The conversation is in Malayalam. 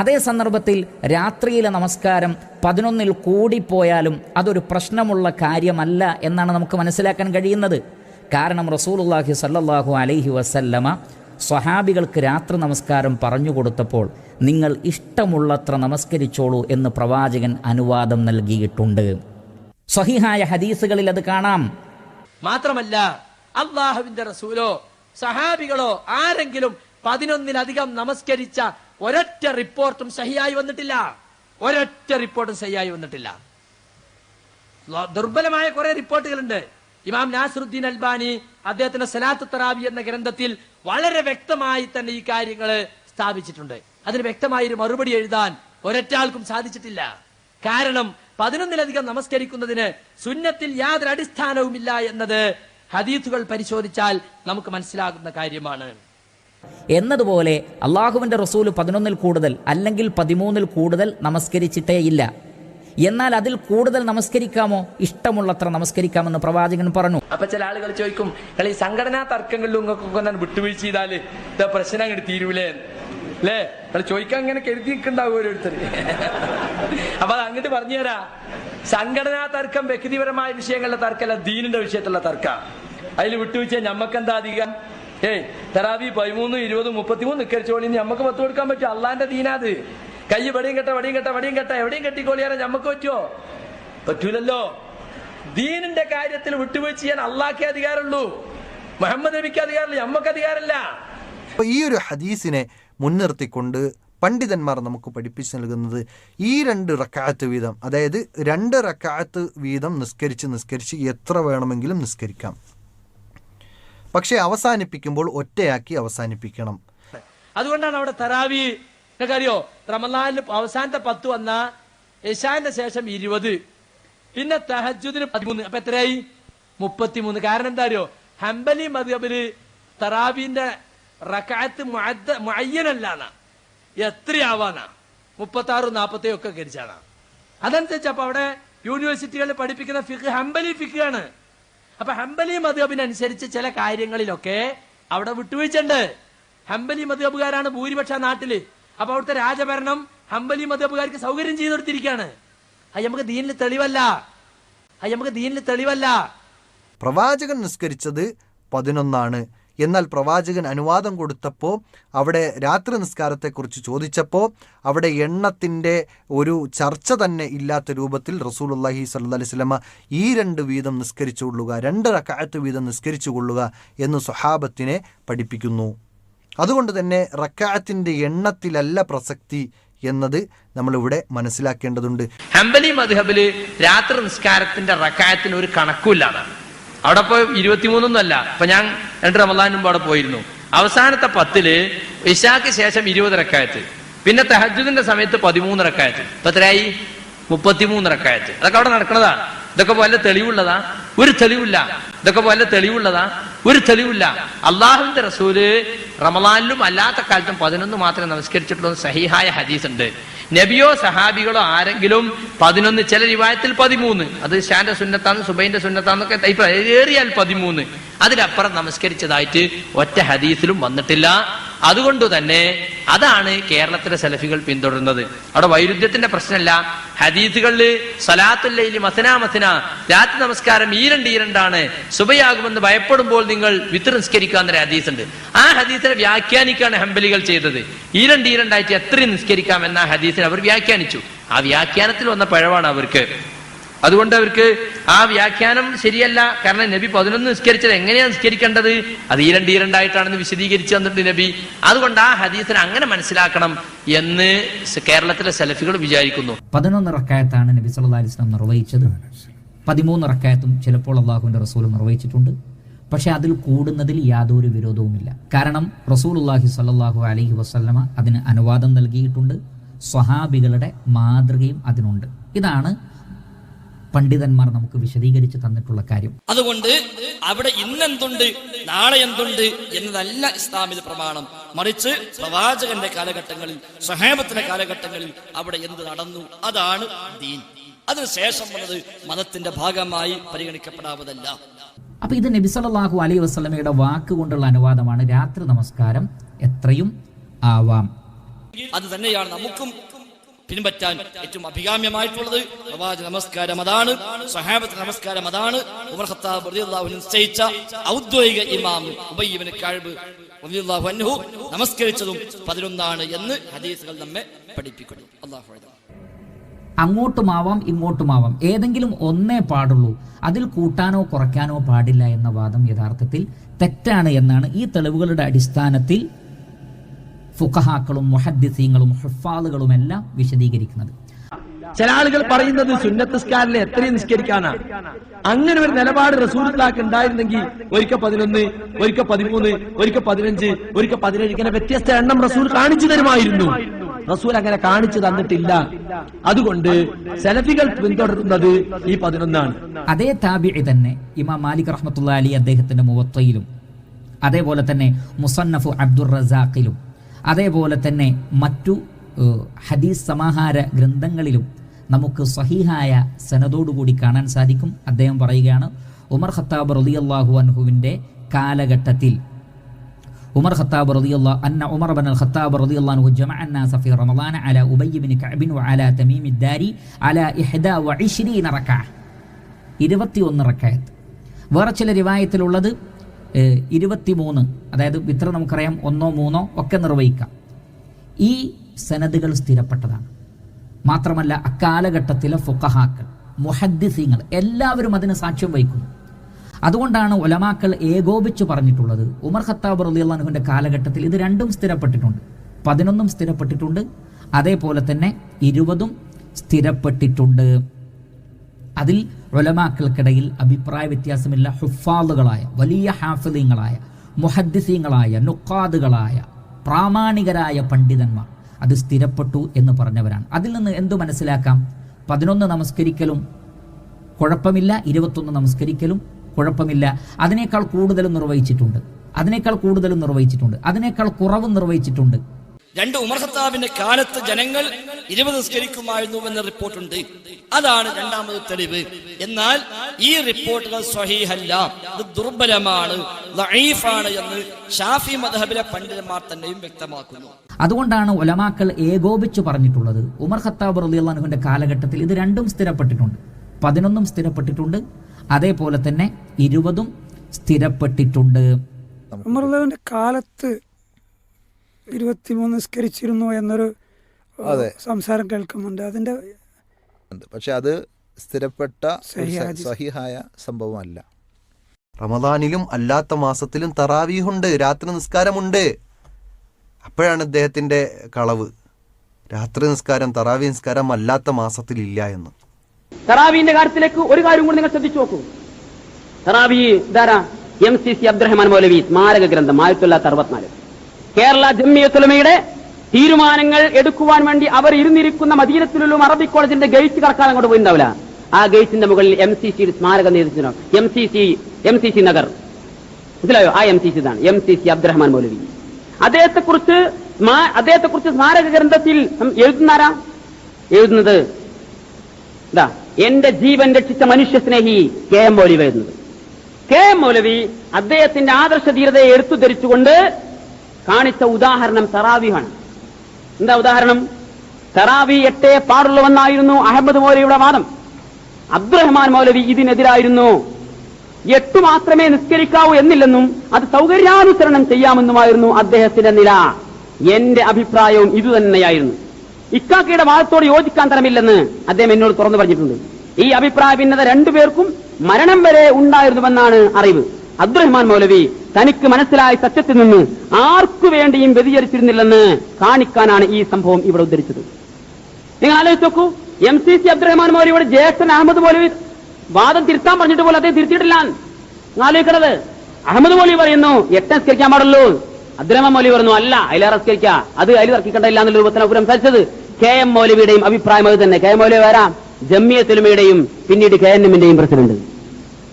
അതേ സന്ദർഭത്തിൽ രാത്രിയിലെ നമസ്കാരം പതിനൊന്നിൽ കൂടിപ്പോയാലും അതൊരു പ്രശ്നമുള്ള കാര്യമല്ല എന്നാണ് നമുക്ക് മനസ്സിലാക്കാൻ കഴിയുന്നത്. കാരണം റസൂലുള്ളാഹി സല്ലാഹു അലൈഹി വസല്ലമ സ്വഹാബികൾക്ക് രാത്രി നമസ്കാരം പറഞ്ഞു കൊടുത്തപ്പോൾ നിങ്ങൾ ഇഷ്ടമുള്ളത്ര നമസ്കരിച്ചോളൂ എന്ന് പ്രവാചകൻ അനുവാദം നൽകിയിട്ടുണ്ട്. സ്വഹിഹായ ഹദീസുകളിൽ അത് കാണാം. മാത്രമല്ല അള്ളാഹുവിന്റെ റസൂലോ സഹാബികളോ ആരെങ്കിലും പതിനൊന്നിലധികം നമസ്കരിച്ച ഒരൊറ്റ റിപ്പോർട്ടും സഹിയായി വന്നിട്ടില്ല. ഒരൊറ്റ റിപ്പോർട്ടും സഹിയായി വന്നിട്ടില്ല. ദുർബലമായ കുറെ റിപ്പോർട്ടുകളുണ്ട്. ഇമാം നാസറുദ്ദീൻ അൽബാനി അദ്ദേഹത്തിന്റെ സലാത്ത് തറാബി എന്ന ഗ്രന്ഥത്തിൽ വളരെ വ്യക്തമായി തന്നെ ഈ കാര്യങ്ങൾ സ്ഥാപിച്ചിട്ടുണ്ട്. അതിന് വ്യക്തമായ ഒരു മറുപടി എഴുതാൻ ഒരൊറ്റാൾക്കും സാധിച്ചിട്ടില്ല. കാരണം പതിനൊന്നിലധികം നമസ്കരിക്കുന്നതിന് സുന്നത്തിൽ യാതൊരു അടിസ്ഥാനവുമില്ല എന്നത് ഹദീത്തുകൾ പരിശോധിച്ചാൽ നമുക്ക് മനസ്സിലാകുന്ന കാര്യമാണ്. എന്നതുപോലെ അള്ളാഹുവിന്റെ റസൂൽ പതിനൊന്നിൽ കൂടുതൽ അല്ലെങ്കിൽ പതിമൂന്നിൽ കൂടുതൽ നമസ്കരിച്ചിട്ടേ ഇല്ല. എന്നാൽ അതിൽ കൂടുതൽ നമസ്കരിക്കാമോ? ഇഷ്ടമുള്ളത്ര നമസ്കരിക്കാമെന്ന് പ്രവാചകൻ പറഞ്ഞു. അപ്പൊ ചില ആളുകൾ ചോദിക്കും ഈ സംഘടനാ തർക്കങ്ങളിലും വിട്ടുവീഴ്ച ചെയ്താൽ പ്രശ്നം അങ്ങോട്ട് തീരൂലേ? അല്ലേ? നിങ്ങൾ ചോദിക്കാൻ ഇങ്ങനെ കരുതി നിൽക്കണ്ടാവും ഓരോരുത്തർ. അപ്പൊ അത് അങ്ങോട്ട് പറഞ്ഞു തരാ. സംഘടനാ തർക്കം വ്യക്തിപരമായ വിഷയങ്ങളുടെ തർക്കമല്ല ദീനിന്റെ വിഷയത്തിലുള്ള തർക്ക. അതിൽ വിട്ടുവീഴ്ച ഞമ്മക്കെന്താ അധികം? ഏയ് തറാവി പതിമൂന്ന് ഇരുപത് മുപ്പത്തിമൂന്ന് നിക്കരിച്ചോളി നമുക്ക് പത്ത് കൊടുക്കാൻ പറ്റും അള്ളാന്റെ ദീനാത്. കൈ വടിയും കെട്ട വടിയും കെട്ട വടിയും കെട്ട. എവിടെയും കെട്ടിക്കോളിയാ നമുക്ക് പറ്റുമോ? പറ്റൂലല്ലോ. ദീനിന്റെ കാര്യത്തിൽ വിട്ടുവീഴ്ച ചെയ്യാൻ അള്ളാഹ്ക്കേ അധികാരമുള്ളൂ. മുഹമ്മദ് നബിക്ക് അധികാരമില്ല നമ്മക്ക് അധികാരമില്ല. അപ്പൊ ഈ ഒരു ഹദീസിനെ മുൻനിർത്തിക്കൊണ്ട് പണ്ഡിതന്മാർ നമുക്ക് പഠിപ്പിച്ചു നൽകുന്നത് ഈ രണ്ട് റക്കാത്ത് വീതം. അതായത് രണ്ട് റക്കാത്ത് വീതം നിസ്കരിച്ച് നിസ്കരിച്ച് എത്ര വേണമെങ്കിലും നിസ്കരിക്കാം. പക്ഷേ അവസാനിപ്പിക്കുമ്പോൾ ഒറ്റയാക്കി അവസാനിപ്പിക്കണം. അതുകൊണ്ടാണ് അവിടെ തറാവി അറിയോ റമലാലിന് അവസാനത്തെ പത്ത് വന്ന യശാന്റെ ശേഷം ഇരുപത്. പിന്നെ തഹജുദിന് പതിമൂന്ന്. അപ്പൊ എത്രയായി? മുപ്പത്തിമൂന്ന്. കാരണം എന്താ അറിയോ? ഹംബലി മദ്ഹബിൽ തറാവിന്റെ റക്കാത്ത് മയ്യനല്ലാണ് എത്രയാവാനാ മുപ്പത്തി ആറ് നാപ്പത്തി ഒക്കെ കരിച്ചാണ് അതനുസരിച്ച് അപ്പൊ അവിടെ യൂണിവേഴ്സിറ്റികളിൽ പഠിപ്പിക്കുന്ന ഫിഖ് ഹംബലി ഫിഖ് ആണ്. അപ്പൊ ഹംബലി മധുബിനനുസരിച്ച് ചില കാര്യങ്ങളിലൊക്കെ അവിടെ വിട്ടുവീഴ്ചയുണ്ട്. ഹംബലി മധുബുകാരാണ് ഭൂരിപക്ഷ നാട്ടിൽ. അപ്പൊ അവിടുത്തെ രാജഭരണം ഹംബലി മധുബുകാർക്ക് സൗകര്യം ചെയ്തു കൊടുത്തിരിക്കുകയാണ് അത് നമുക്ക് ദീനിൽ തെളിവല്ല. അത് നമുക്ക് ദീനിൽ തെളിവല്ല. പ്രവാചകൻ നിസ്കരിച്ചത് പതിനൊന്നാണ്. എന്നാൽ പ്രവാചകൻ അനുവാദം കൊടുത്തപ്പോൾ അവിടെ രാത്രി നിസ്കാരത്തെക്കുറിച്ച് ചോദിച്ചപ്പോൾ അവിടെ എണ്ണത്തിന്റെ ഒരു ചർച്ച തന്നെ ഇല്ലാത്ത രൂപത്തിൽ റസൂലുള്ളാഹി സല്ലല്ലാഹി അലൈഹി വസല്ലമ ഈ രണ്ട് വീതം നിസ്കരിച്ചു കൊള്ളുക രണ്ട് റക്കായത്ത് വീതം നിസ്കരിച്ചു കൊള്ളുക എന്ന് സ്വഹാബത്തിനെ പഠിപ്പിക്കുന്നു. അതുകൊണ്ട് തന്നെ റക്കായത്തിന്റെ എണ്ണത്തിലല്ല പ്രസക്തി എന്നത് നമ്മളിവിടെ മനസ്സിലാക്കേണ്ടതുണ്ട്. ഹംബലി മധുഹബിൽ രാത്രി നിസ്കാരത്തിന്റെ റക്കായത്തിന് ഒരു കണക്കുമില്ലാണ് അവിടെ ഇപ്പൊ ഇരുപത്തിമൂന്നൊന്നും അല്ല ഇപ്പൊ ഞാൻ രണ്ട് റമദാനും അവിടെ പോയിരുന്നു. അവസാനത്തെ പത്തിൽ ഇഷാക്ക് ശേഷം ഇരുപത് റക്കായത്ത്. പിന്നെ തെഹജുദിന്റെ സമയത്ത് പതിമൂന്ന് റക്കായത്ത്. എത്രയായി? മുപ്പത്തിമൂന്ന് റക്കായത്ത്. അതൊക്കെ അവിടെ നടക്കണതാ. ഇതൊക്കെ വല്ല തെളിവുള്ളതാ. ഒരു തെളിവില്ല. ഇതൊക്കെ വല്ല തെളിവുള്ളതാ. ഒരു തെളിവില്ല. അള്ളാഹുവിന്റെ റസൂൽ റമലാനിലും അല്ലാത്ത കാലത്തും പതിനൊന്ന് മാത്രമേ നമസ്കരിച്ചിട്ടുള്ള സഹിഹായ ഹദീസ് ഉണ്ട് നബിയോ സഹാബികളോ ആരെങ്കിലും പതിനൊന്ന് ചില രിവായത്തിൽ പതിമൂന്ന്. അത് ഷാന്റെ സുന്നത്താന്ന് സുബൈന്റെ സുന്നത്താന്നൊക്കെ ഏറിയാൽ പതിമൂന്ന്. അതിലപ്പുറം നമസ്കരിച്ചതായിട്ട് ഒറ്റ ഹദീസിലും വന്നിട്ടില്ല. അതുകൊണ്ട് തന്നെ അതാണ് കേരളത്തിലെ സെലഫികൾ പിന്തുടരുന്നത്. അവിടെ വൈരുദ്ധ്യത്തിന്റെ പ്രശ്നമല്ല. ഹദീസുകളിൽ സലാത്തുല്ലയിൽ മസന മസന രാത്രി നമസ്കാരം ഈരണ്ട് ഈരണ്ടാണ് സുബയാകുമെന്ന് ഭയപ്പെടുമ്പോൾ നിങ്ങൾ വിത്ത് നിസ്കരിക്കുക എന്നൊരു ഹദീസ് ഉണ്ട് ആ ഹദീസിനെ വ്യാഖ്യാനിക്കാണ് ഹംബലികൾ ചെയ്തത്. ഈരണ്ട് ഈരണ്ടായിട്ട് എത്രയും നിസ്കരിക്കാം എന്ന ഹദീസിനെ അവർ വ്യാഖ്യാനിച്ചു. ആ വ്യാഖ്യാനത്തിൽ വന്ന പഴവാണ് അവർക്ക്. അതുകൊണ്ട് അവർക്ക് ആ വ്യാഖ്യാനം ശരിയല്ല. കാരണം നബി പതിനൊന്ന് നിസ്കരിച്ചത് എങ്ങനെയാണ് നിസ്കരിക്കേണ്ടത്? അത് ഈരണ്ട് ഈരണ്ടായിട്ടാണെന്ന് വിശദീകരിച്ചു തന്നിട്ട് നബി. അതുകൊണ്ട് ആ ഹദീസിനെ അങ്ങനെ മനസ്സിലാക്കണം എന്ന് കേരളത്തിലെ സെലഫികൾ വിചാരിക്കുന്നു. പതിനൊന്ന് റക്കായത്താണ് നബി സല്ലാ അലൈഹി വസല്ലം നിർവഹിച്ചത്. പതിമൂന്ന് റക്കായത്തും ചിലപ്പോൾ അള്ളാഹുവിന്റെ റസൂൽ നിർവഹിച്ചിട്ടുണ്ട്. പക്ഷേ അതിൽ കൂടുന്നതിൽ യാതൊരു വിരോധവുമില്ല. കാരണം റസൂൽ റസൂലുള്ളാഹി സല്ലാഹു അലഹി വസ്ലമ അതിന് അനുവാദം നൽകിയിട്ടുണ്ട്. സ്വഹാബികളുടെ മാതൃകയും അതിനുണ്ട്. ഇതാണ് പണ്ഡിതന്മാർ നമുക്ക് വിശദീകരിച്ച് തന്നിട്ടുള്ള കാര്യം. അതുകൊണ്ട് അവിടെ ഇന്നെന്തുണ്ട് നാളെ എന്തുണ്ട് എന്നതല്ല ഇസ്ലാമിൽ പ്രമാണം. മറിച്ച് പ്രവാചകന്റെ കാലഘട്ടങ്ങളിൽ സഹേബത്തിന്റെ കാലഘട്ടങ്ങളിൽ അവിടെ എന്ത് നടന്നു? അതാണ് ദീൻ. അതിനുശേഷം വന്നത് മതത്തിന്റെ ഭാഗമായി പരിഗണിക്കപ്പെടാവതല്ല അപ്പൊ ഇത് നബി സല്ലല്ലാഹു അലൈഹി വസല്ലമയുടെ വാക്ക് കൊണ്ടുള്ള അനുവാദമാണ് രാത്രി നമസ്കാരം എത്രയും ആവാം. അത് തന്നെയാണ് നമുക്കും പിൻപറ്റാൻ ഏറ്റവും അഭികാമ്യമായിട്ടുള്ളത് പ്രവാചക നമസ്കാരം അതാണ് സഹാബത്ത് നമസ്കാരം അതാണ്. ഉമർ ഖത്താബ് നിശ്ചയിച്ച ഔദ്യോഗിക ഇമാം ഉബയ്യബിന് കഴിവ് അൻഹു നമസ്കരിച്ചതും പതിനൊന്നാണ് എന്ന് ഹദീസുകൾ നമ്മെ പഠിപ്പിക്കുന്നു. അള്ളാഹു. അങ്ങോട്ടുമാവാം ഇങ്ങോട്ടുമാവാം. ഏതെങ്കിലും ഒന്നേ പാടുള്ളൂ. അതിൽ കൂട്ടാനോ കുറയ്ക്കാനോ പാടില്ല എന്ന വാദം യഥാർത്ഥത്തിൽ തെറ്റാണ് എന്നാണ് ഈ തെളിവുകളുടെ അടിസ്ഥാനത്തിൽ ഫുഖഹാക്കളും മുഹദ്ദിസീങ്ങളും ഹുഫാദുകളും എല്ലാം വിശദീകരിക്കുന്നത്. ചില ആളുകൾ പറയുന്നത് സുന്നത്തസ്കാരിലെ എത്രയും നിസ്കരിക്കാനാ അങ്ങനെ ഒരു നിലപാട് റസൂലിലാക്ക് ഉണ്ടായിരുന്നെങ്കിൽ ഒരിക്കൽ പതിനൊന്ന് ഒരിക്കൽ പതിമൂന്ന് ഒരിക്കൽ പതിനഞ്ച് ഒരിക്കൽ പതിനേഴ് ഇങ്ങനെ വ്യത്യസ്ത എണ്ണം റസൂൽ കാണിച്ചു തരുമായിരുന്നു. റസൂൽ അങ്ങനെ കാണിച്ചു തന്നിട്ടില്ല. അതുകൊണ്ട് സെലഫികൾ പിന്തുടരുന്നത് ഈ പതിനൊന്നാണ്. അതേ താബിഇ തന്നെ ഇമാം മാലിക് റഹ്മത്തുള്ള അലി അദ്ദേഹത്തിന്റെ മുവത്തയിലും അതേപോലെ തന്നെ മുസന്നഫു അബ്ദുർ റസാഖിലും അതേപോലെ തന്നെ മറ്റു ഏഹ്, ഹദീസ് സമാഹാര ഗ്രന്ഥങ്ങളിലും നമുക്ക് സഹിഹായ സനതോടുകൂടി കാണാൻ സാധിക്കും അദ്ദേഹം പറയുകയാണ് ഉമർ ഖത്താബ് റളിയല്ലാഹു അൻഹുവിൻ്റെ കാലഘട്ടത്തിൽ ഉമർ ഖത്താബ് റളിയല്ലാഹു അന്ന ഉമർ ബൻ ഖത്താബ് റളിയല്ലാഹു അൻഹു ജമഅ الناس في رمضان على أبي بن كعب وعلى تميم الداري على 21 ركعة ഇരുപത്തിയൊന്ന് റക്കായത്ത് വേറെ ചില റിവായത്തിലുള്ളത് ഏഹ്, ഇരുപത്തിമൂന്ന്. അതായത് ഇത്ര നമുക്കറിയാം ഒന്നോ മൂന്നോ ഒക്കെ നിർവഹിക്കാം. ഈ സനദുകൾ സ്ഥിരപ്പെട്ടതാണ്. മാത്രമല്ല അക്കാലഘട്ടത്തിലെ ഫുക്കഹാക്കൾ മുഹദ്ദിസീങ്ങൾ എല്ലാവരും അതിന് സാക്ഷ്യം വഹിക്കുന്നു. അതുകൊണ്ടാണ് ഒലമാക്കൾ ഏകോപിച്ച് പറഞ്ഞിട്ടുള്ളത് ഉമർ ഖത്താബ് റളിയല്ലാഹുവിന്റെ കാലഘട്ടത്തിൽ ഇത് രണ്ടും സ്ഥിരപ്പെട്ടിട്ടുണ്ട്. പതിനൊന്നും സ്ഥിരപ്പെട്ടിട്ടുണ്ട്. അതേപോലെ തന്നെ ഇരുപതും സ്ഥിരപ്പെട്ടിട്ടുണ്ട്. അതിൽ റൊലമാക്കൾക്കിടയിൽ അഭിപ്രായ വ്യത്യാസമില്ല. ഹുഫാദുകളായ വലിയ ഹാഫിദീങ്ങളായ മുഹദ്ദിസീങ്ങളായ നുക്കാദുകളായ പ്രാമാണികരായ പണ്ഡിതന്മാർ അത് സ്ഥിരപ്പെട്ടു എന്ന് പറഞ്ഞവരാണ്. അതിൽ നിന്ന് എന്തു മനസ്സിലാക്കാം? പതിനൊന്ന് നമസ്കരിക്കലും കുഴപ്പമില്ല ഇരുപത്തൊന്ന് നമസ്കരിക്കലും കുഴപ്പമില്ല. അതിനേക്കാൾ കൂടുതലും നിർവഹിച്ചിട്ടുണ്ട്. അതിനേക്കാൾ കൂടുതലും നിർവഹിച്ചിട്ടുണ്ട്. അതിനേക്കാൾ കുറവും നിർവഹിച്ചിട്ടുണ്ട്. രണ്ട് ഉമർ ഖത്താബിന്റെ കാലത്ത് ജനങ്ങൾ ഇരുപത് നിസ്കരിക്കുമായിരുന്നു എന്ന റിപ്പോർട്ടുണ്ട്. അതാണ് രണ്ടാമത് തെളിവ്. എന്നാൽ ഈ റിപ്പോർട്ടുകൾ സ്വഹീഹല്ല. ഇത് ദുർബലമാണ് ലഈഫാണ് എന്ന് ഷാഫി മദ്ഹബിലെ പണ്ഡിതന്മാർ തന്നെയും വ്യക്തമാക്കുന്നു. അതുകൊണ്ടാണ് ഒലമാക്കൾ ഏകോപിച്ച് പറഞ്ഞിട്ടുള്ളത് ഉമർ ഖത്താബ് റളിയല്ലാഹുവിന്റെ കാലഘട്ടത്തിൽ ഇത് രണ്ടും സ്ഥിരപ്പെട്ടിട്ടുണ്ട്. പതിനൊന്നും സ്ഥിരപ്പെട്ടിട്ടുണ്ട് അതേപോലെ തന്നെ ഇരുപതും സ്ഥിരപ്പെട്ടിട്ടുണ്ട്. ഉമർലവിന്റെ കാലത്ത് ഇരുപത്തിമൂന്ന് നിസ്കരിച്ചിരുന്നു എന്നൊരു അതെ. സംസാരം കേൾക്കുന്നുണ്ട്. അതിന്റെ പക്ഷെ അത് സ്ഥിരപ്പെട്ട. സഹീഹായ സംഭവമല്ല. റമദാനിലും അല്ലാത്ത മാസത്തിലും തറാവീഹുണ്ട്. രാത്രി നിസ്കാരമുണ്ട്. അപ്പോഴാണ് അദ്ദേഹത്തിന്റെ കളവ്. രാത്രി നിസ്കാരം തറാവി നിസ്കാരം അല്ലാത്ത മാസത്തിൽ ഇല്ല എന്ന്. തറാവീന്റെ കാര്യത്തിലേക്ക് ഒരു കാര്യം കൂടി നിങ്ങൾ ശ്രദ്ധിച്ചു നോക്കൂ. തറാവി ധാരാ M C C Abdurahman Maulavi സ്മാരക ഗ്രന്ഥം ആയിരത്തി തൊള്ളായിരത്തി അറുപത്തിനാല്. കേരള ജമ്മിയത്തുലമയുടെ തീരുമാനങ്ങൾ എടുക്കുവാൻ വേണ്ടി അവർ ഇരുന്നിരിക്കുന്ന മദീനത്തിലുള്ള അറബി കോളേജിന്റെ ഗേറ്റ് കറക്കാൻ അങ്ങോട്ട് പോയിട്ടുണ്ടാവില്ല. ആ ഗേറ്റിന്റെ മുകളിൽ എം സി സി സ്മാരക നേതൃത്വം M C C M C C Nagar. മനസ്സിലായോ? ആ എം സി സി ഇതാണ്. M C C Abdurahman Maulavi. അദ്ദേഹത്തെ കുറിച്ച് അദ്ദേഹത്തെ കുറിച്ച് സ്മാരക ഗ്രന്ഥത്തിൽ എഴുതുന്നാരാ എഴുതുന്നത് ഇതാ എന്റെ ജീവൻ രക്ഷിച്ച മനുഷ്യ സ്നേഹി കെ എം മൗലവി വരുന്നത് കെ എം മൗലവി അദ്ദേഹത്തിന്റെ ആദർശ ധീരതയെ എടുത്തു ധരിച്ചുകൊണ്ട് കാണിച്ച ഉദാഹരണം തറാവിഹാണ്. എന്താ ഉദാഹരണം? തറാവി എട്ടേ പാടുള്ളവെന്നായിരുന്നു അഹമ്മദ് മൗലവിയുടെ വാദം. അബ്ദുറഹ്മാൻ മൗലവി ഇതിനെതിരായിരുന്നു. എട്ടു മാത്രമേ നിസ്കരിക്കാവൂ എന്നില്ലെന്നും അത് സൗകര്യാനുസരണം ചെയ്യാമെന്നുമായിരുന്നു അദ്ദേഹത്തിന്റെ നില. എന്റെ അഭിപ്രായവും ഇതുതന്നെയായിരുന്നു. ഇക്കാക്കയുടെ വാദത്തോട് യോജിക്കാൻ തരമില്ലെന്ന് അദ്ദേഹം എന്നോട് തുറന്നു പറഞ്ഞിട്ടുണ്ട്. ഈ അഭിപ്രായ ഭിന്നത രണ്ടുപേർക്കും മരണം വരെ ഉണ്ടായിരുന്നുവെന്നാണ് അറിവ്. അബ്ദുറഹ്മാൻ മൗലവി തനിക്ക് മനസ്സിലായ സത്യത്തിൽ നിന്ന് ആർക്കു വേണ്ടിയും വ്യതിചരിച്ചിരുന്നില്ലെന്ന് കാണിക്കാനാണ് ഈ സംഭവം ഇവിടെ ഉദ്ധരിച്ചത്. നിങ്ങൾ ആലോചിച്ച് നോക്കൂ എം സി സി അബ്ദുറഹ്മാൻ മൗലവിയുടെ ജേസൻ അഹമ്മദ് മൗലവി വാദം തിരുത്താൻ പറഞ്ഞിട്ട് പോലും അദ്ദേഹം തിരുത്തിയിട്ടില്ല. ആലോചിക്കണത് അഹമ്മദ് മൗലവി പറയുന്നു എട്ട് നിസ്കരിക്കാൻ പാടുള്ളൂ അബ്ദുറഹ്മാൻ മൗലവി പറഞ്ഞു അല്ല അതിലേറെ നിസ്കരിക്കുക അത് അതിൽ തർക്കിക്കണ്ടല്ല എന്നുള്ള രൂപത്തിന് അവർ സംസാരിച്ചത്. കെ എം മൗലവിയുടെയും അഭിപ്രായം അത് തന്നെ. കെ എം മൗലവി വരാം ജമ്മിയത്തുലമയുടെയും പിന്നീട് കെ എൻ എമ്മിന്റെയും പ്രസിഡന്റ്.